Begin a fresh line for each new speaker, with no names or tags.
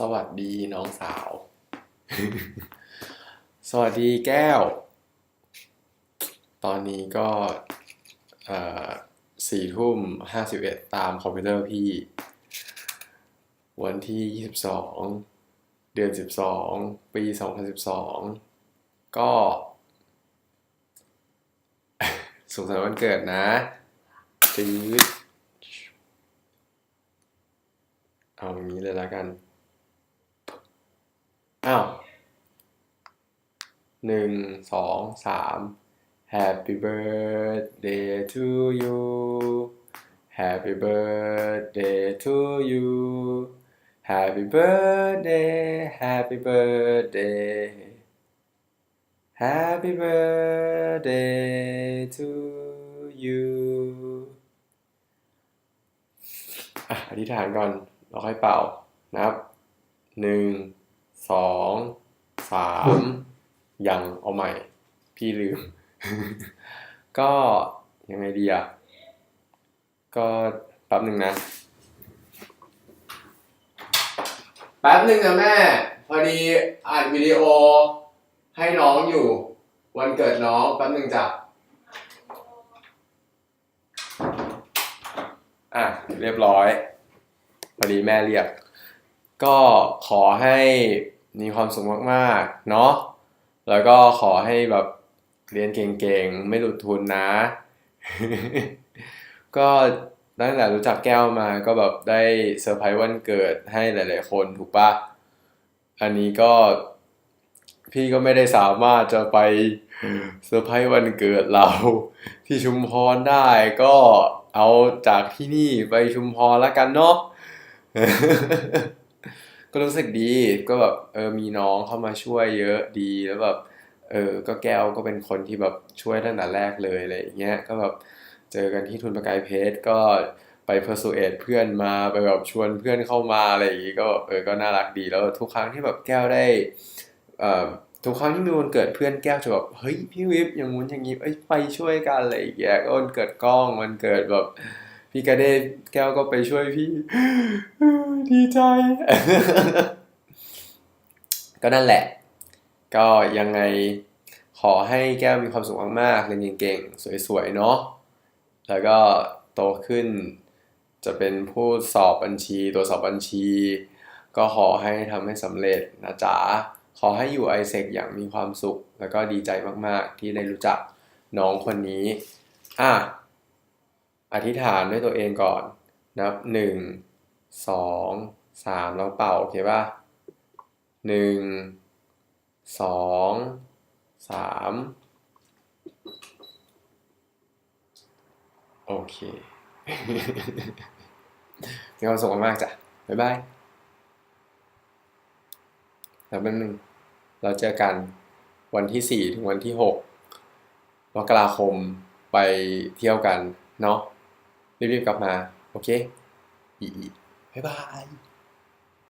สวัสดีน้องสาว สวัสดีแก้ว ตอนนี้ก็สี่ทุ่มห้าสิบเอ็ดตามคอมพิวเตอร์พี่ วันที่ยี่สิบสองเดือนสิบสองปีสองพันสิบสองก็สุขสันต์วันเกิดนะจืดเอาอย่างนี้เลยแล้วกัน อ้าวหนึ่งสองสาม Happy birthday to you Happy birthday to you Happy birthday Happy birthday Happy birthday to you อธิษฐานก่อนเราค่อยเป่า นับหนึ่ง สองสามยังเอาใหม่ พี่ลืม ก็ยังไงดีอะ ก็แป๊บหนึ่งนะ แป๊บหนึ่งนะแม่ พอดีอัดวิดีโอให้น้องอยู่ วันเกิดน้องแป๊บหนึ่งจ้ะอะเรียบร้อย พอดีแม่เรียก ก็ขอให้ มีความสุขมากๆ เนาะแล้วก็ขอให้แบบเรียนเก่งๆ ไม่หลุดทุนนะ ก็ตั้งแต่รู้จักแก้วมาก็แบบได้เซอร์ไพรส์วันเกิดให้หลาย ๆ คนถูกปะอันนี้ก็พี่ก็ไม่ได้สามารถจะไปเซอร์ไพรส์วันเกิดเรา ที่ชุมพรได้ก็เอาจากที่นี่ไปชุมพรแล้วกันเนาะ ก็รู้สึกดีก็แบบเออมีน้องเข้ามาช่วยเยอะดีแล้วแบบเออก็แก้วก็เป็นคนที่แบบช่วยตั้งแต่แรกเลยอะไรอย่างเงี้ยก็แบบเจอกันที่ทุนประกายเพชรก็ไปเพอร์ซูเอเพื่อนมาไปแบบชวนเพื่อนเข้ามาอะไรอย่างงี้ก็เออก็น่ารักดีแล้วทุกครั้งที่แบบแก้วได้เอ่อทุกครั้งที่มีวันเกิดเพื่อนแก้วจะแบบเฮ้ยพี่วิปอย่างงู้นอย่างงี้เอ้ยไปช่วยกันอะไรอย่างเงี้ยก็วันเกิดกล้องวันเกิดแบบ พี่กระเด้แก้วก็ไปช่วยพี่ ดีใจ ก็นั่นแหละ ก็ยังไงขอให้แก้วมีความสุขมากๆเรียนเก่งๆ สวยๆ เนาะแล้วก็โตขึ้นจะเป็นผู้สอบบัญชี ตัวสอบบัญชี ก็ขอให้ทำให้สำเร็จนะจ๊ะ ขอให้อยู่ไอเซกอย่างมีความสุข แล้วก็ดีใจมากๆ ที่ได้รู้จักน้องคนนี้ อะ อธิษฐานด้วยตัวเองก่อน นับหนึ่งสองสามแล้วเป่า โอเคป่ะหนึ่งสองสามโอเคมีความสุขมากๆจ้ะ บ๊ายบาย แล้วแป๊บนึงเราเจอกันวันที่สี่ถึงวันที่หกมกราคมไปเที่ยวกัน เนาะ รีบๆกลับมา โอเค อีอีบ๊ายบาย